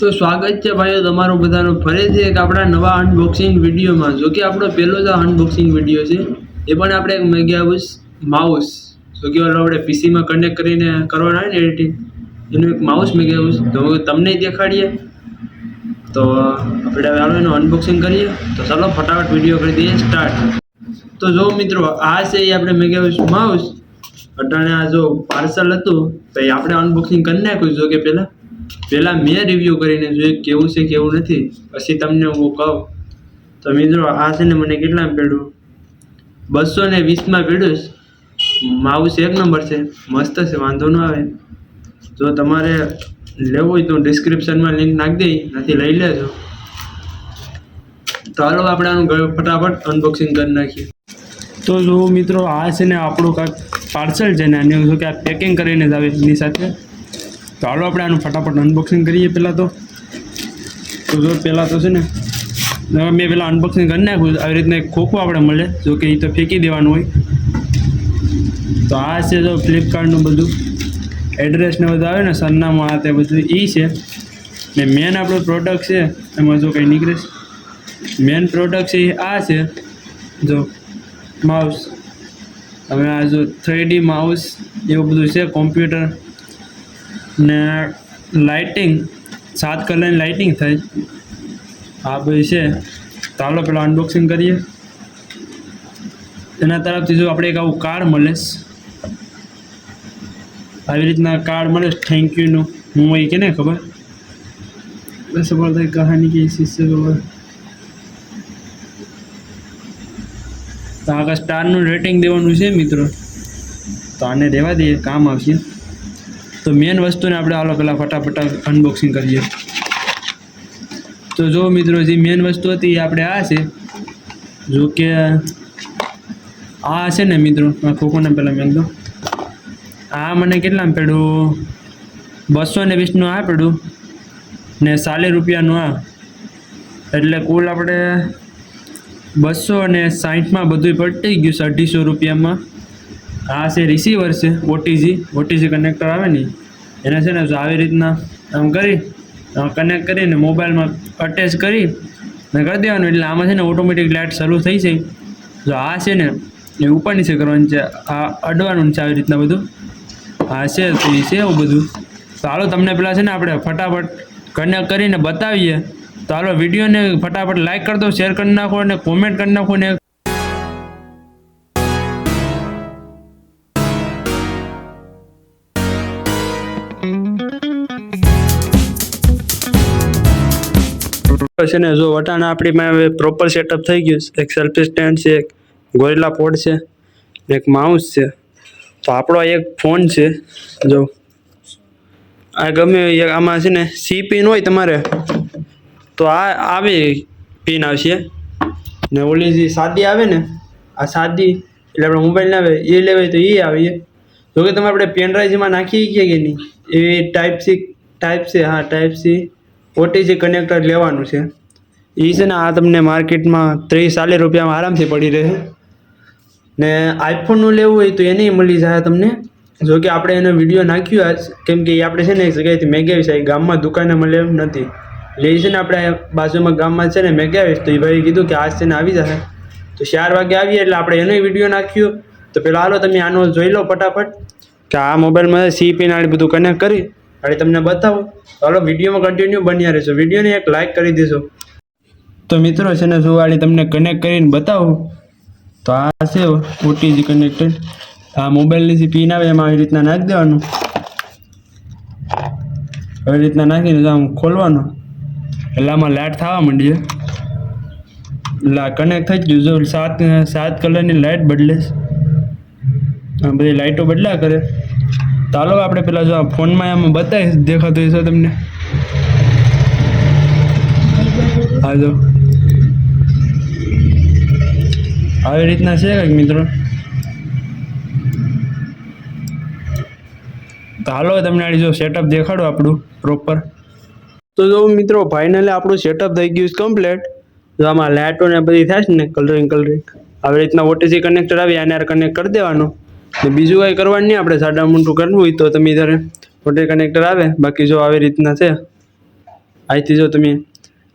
તો સ્વાગત છે ભાઈઓ તમારું બધાનું. ફરીથી એક આપણા નવા અનબોક્સિંગ વિડીયોમાં. જો કે આપણો પહેલો જ અનબોક્સિંગ વીડિયો છે. એ પણ આપણે એક મેગાબુસ માઉસ જો કે આપણે પીસીમાં કનેક્ટ કરીને કરવાના હોય ને એડિટિંગ એનું એક માઉસ મેગાબુસ તો તમને દેખાડીએ. તો આપણે હાલો એનું અનબોક્સિંગ કરીએ. તો ચાલો ફટાફટ વીડિયો કરી દઈએ સ્ટાર્ટ તો જો મિત્રો, આ છે એ આપણે મેગાબુસ માઉસ અટાણે આ જો પાર્સલ હતું, તો એ આપણે અનબોક્સિંગ કરી નાખ્યું. જો કે પહેલાં પહેલાં મેં રિવ્યૂ કરીને જોયું કેવું છે, કેવું નથી. પછી તમને હું કહું. તો મિત્રો, આ છે ને મને કેટલા પડ્યું? બસો ને વીસમાં પડ્યું માઉસ એક નંબર છે. મસ્ત છે, વાંધો ન આવે. જો તમારે લેવું હોય તો ડિસ્ક્રિપ્શનમાં લિંક નાખી દઈ નથી લઈ લેજો. તો હાલો આપણે આનું ફટાફટ અનબોક્સિંગ કરી નાખીએ. તો જો મિત્રો, આ છે ને આપણું કાંઈક પાર્સલ છે ને આને જો કે આ પેકિંગ કરીને જ આવે એની સાથે. તો હાલો આપણે આનું ફટાફટ અનબોક્સિંગ કરીએ પહેલાં તો. તો જો પહેલાં તો છે ને મેં પહેલાં અનબોક્સિંગ કરી નાખ્યું, આવી રીતના ખોખું આપણે મળે, જો કે એ તો ફેંકી દેવાનું હોય. તો આ છે જો ફ્લિપકાર્ટનું બધું એડ્રેસ ને બધું આવે ને, સરનામું, આ તે બધું એ છે. ને મેન આપણો પ્રોડક્ટ છે, એમાં જો કંઈ નીકળે મેન પ્રોડક્ટ છે એ આ છે, જો માઉસ હવે આ જો થ્રીડી માઉસ એવું બધું છે કોમ્પ્યુટર ને લાઇટિંગ, સાત કલરની લાઇટિંગ થાય આ ભાઈ છે. તો હાલો પેલા અનબોક્સિંગ કરીએ. એના તરફથી જો આપણે એક આવું કાર્ડ મળે. આવી રીતના કાર્ડ મળે. થેન્ક યુનું હું એ કે ને ખબર? બસ ખબર થાય કહાની કે શિષ્ય ખબર. તો આગળ સ્ટારનું રેટિંગ દેવાનું છે મિત્રો. તો આને દેવા દઈએ. કામ આવશે. તો મેન વસ્તુને આપણે હાલો પહેલાં ફટાફટ અનબોક્સિંગ કરીએ. તો જો મિત્રો, જે મેઇન વસ્તુ હતી એ આપણે આ છે. જો કે આ છે ને મિત્રો ખોખોને પહેલાં મેં દો આ મને કેટલામાં પડ્યું? બસો ને વીસનું આ પડ્યું. ને સાલી રૂપિયાનું આ. એટલે કુલ આપણે બસો અને સાહીઠમાં બધું પટી ગયું છે અઢીસો રૂપિયામાં. આ છે રિસીવર છે ઓટીજી ઓટીજી કનેક્ટર આવે ને, એને છે ને જો આવી રીતના આમ કરી કનેક્ટ કરીને મોબાઈલમાં અટેચ કરી ને કરી દેવાનું. એટલે આમાં છે ને ઓટોમેટિક લાઇટ શરૂ થઈ જાય. જો આ છે ને, એ ઉપર નીચે કરવાનું છે, આ અડવાનું છે આવી રીતના બધું. આ છે, તો એ છે એવું બધું. હાલો તમને પેલા છે ને આપણે ફટાફટ કનેક્ટ કરીને બતાવીએ. તો હાલો વિડીયોને ફટાફટ લાઇક કરી દો શેર કરી નાખો અને કોમેન્ટ કરી નાખો ને છે ને, જો વટાણા આપણી પાસે પ્રોપર સેટઅપ થઈ ગયું છે. એક સેલ્ફી સ્ટેન્ડ છે, એક ગોરેલા પોડ છે, એક માઉસ છે. તો આપણો એક ફોન છે. જો, આ ગમે આમાં છે ને સી પિન હોય તમારે, તો આ આવી પિન આવશે. ને ઓલી જે સાદી આવે ને, આ સાદી, એટલે આપણે મોબાઈલ ના આવે, એ લેવાય તો એ આવીએ જો કે તમે આપણે પેનડ્રાઈવમાં નાખી કે નહીં? એ ટાઈપ સી ટાઈપ સી હા ટાઈપ સી ઓટીજી કનેક્ટર લેવાનું છે. એ છે ને આ તમને માર્કેટમાં ત્રીસ ચાલીસ રૂપિયામાં આરામથી પડી રહે. ને આઈફોનનું લેવું હોય તો એને મળી જાય તમને. જો કે આપણે એનો વીડિયો નાખ્યો આજ, કેમ કે એ આપણે છે ને એક જગ્યાએથી મેગાવીશ આ ગામમાં દુકાને મળે એમ નથી એ છે ને આપણે બાજુમાં ગામમાં છે ને મેગાવીશ તો એ ભાઈ કીધું કે આજ છે ને આવી જશે. તો ચાર વાગે આવીએ એટલે આપણે એનો વીડિયો નાખ્યો. તો પેલા હાલો તમે આનો જોઈ લો ફટાફટ. કે આ મોબાઈલમાં સી પિન બધું કનેક્ટ કરી. અને તમને બતાવો. ચાલો વિડીયોમાં કન્ટિન્યુ બન્યા રહેશો. વિડીયોને એક લાઇક કરી દેશો. તો મિત્રો છે ને, સુવાળી તમને કનેક્ટ કરીને બતાવું. તો આ છે ઓટીજી કનેક્ટેડ આ મોબાઈલની જે પિન આવે એમાં આવી રીતના નાખી દેવાનું. આવી રીતના નાખીને આમ ખોલવાનું. એટલે આમાં લાઇટ થવા માંડી એટલે કનેક્ટ થઈ ગયું. જો સાત સાત કલરની લાઇટ બદલે. બધી લાઇટો બદલ્યા કરે. ચાલો આપણે પેલા જો ફોનમાં એમ બતાવીશ, દેખાતું હશે તમને. હા આવી રીતના છે કંઈક, મિત્રો? તો હાલો તમને આડી જો સેટઅપ દેખાડો આપણું પ્રોપર તો જો મિત્રો ફાઇનલી આપણું સેટઅપ થઈ ગયું છે કમ્પ્લેટ જો આમાં લાઇટો ને બધી થાય છે ને કલરિંગ કલરિંગ આવી રીતના ઓટીસી કનેક્ટર આવી આને કનેક્ટ કરી દેવાનું. ને બીજું કંઈ કરવાનું નહીં, આપણે સાડા મોટું કરવું હોય તો તમે ત્યારે ઓટી કનેક્ટર આવે, બાકી જો આવી રીતના છે, અહીંથી જો તમે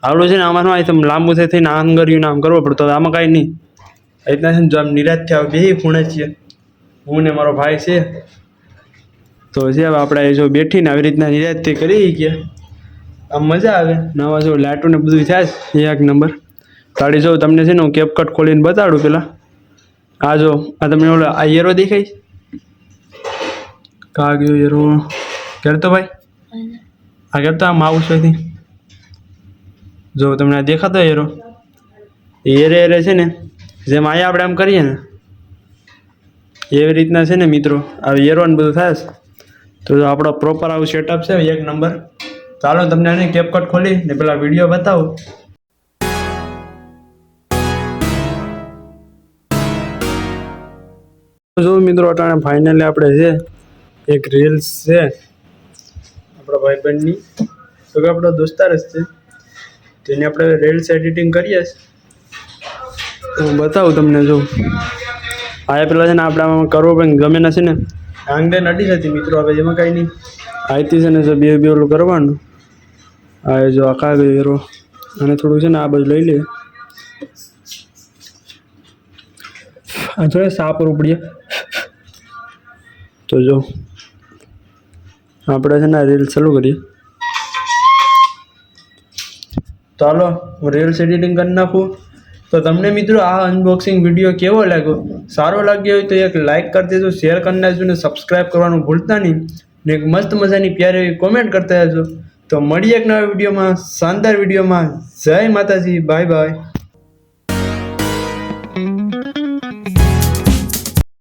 આવડું છે ને, આમાં અહીં તમે લાંબુ થઈ થઈને આમ કર્યું આમ કરવો પડતો આમાં કાંઈ નહીં. આ રીતના છે ને, જો આમ નિરાશ થયા બે ખૂણે છીએ. હું ને મારો ભાઈ છે. તો છે આપણે જો બેઠીને આવી રીતના નિરાશથી કરી ગયા. આમ મજા આવે. નવા જો લાટું ને બધું થાય છે, એક નંબર. તાળી જો તમને છે ને, હું કેપકટ ખોલીને બતાડું પેલા. આ જો, આ તમને ઓલો આ યરો દેખાય? કા ગયો યરો કરતો ભાઈ? આ કરતો આ માઉસ હતી જો, તમને આ દેખાતો યરો એરે એરે છે ને, જેમ અહીંયા આપણે આમ કરીએ ને, એવી રીતના છે ને મિત્રો, આ યરો ને બધું થાય તો આપણો પ્રોપર આવું સેટઅપ છે, એક નંબર ચાલો તમને આને કેપકટ ખોલી, ને પેલા વીડિયો બતાવો. જો મિત્રો અટાણે ફાઇનલી આપણે છે એક રીલ્સ છે આપણા ભાઈબંધની તો કે આપણો દોસ્તાર જ છે તેને આપણે રીલ્સ એડિટિંગ કરીએ છીએ. તો હું બતાવું તમને જો. આ પેલા છે ને આપણે આમાં કરવો પણ ગમે ના છે ને. આંગળે નડી હતી મિત્રો હવે એમાં કાંઈ નહીં. આઈતી છે ને જો બે બે ઓલું કરવાનું. આ જો આખા ગયો અને થોડું છે ને આ બાજુ લઈ લે. આ જોઈએ સાપ ઉપડીએ તો જો, આપણે છે ને રીલ ચાલુ કરીએ. ચાલો, હું રીલ્સ એડિટિંગ કરી નાખું. તો તમને મિત્રો આ અનબોક્સિંગ વીડિયો કેવો લાગ્યો? સારો લાગ્યો હોય તો એક લાઇક કરી દેજો શેર કરી નાખજો ને સબસ્ક્રાઈબ કરવાનું ભૂલતા નહીં. ને એક મસ્ત મજાની પ્યારે એવી કોમેન્ટ કરતા રહેજો. તો મળીએ એક નવા વિડીયોમાં શાનદાર વિડીયોમાં જય માતાજી બાય બાય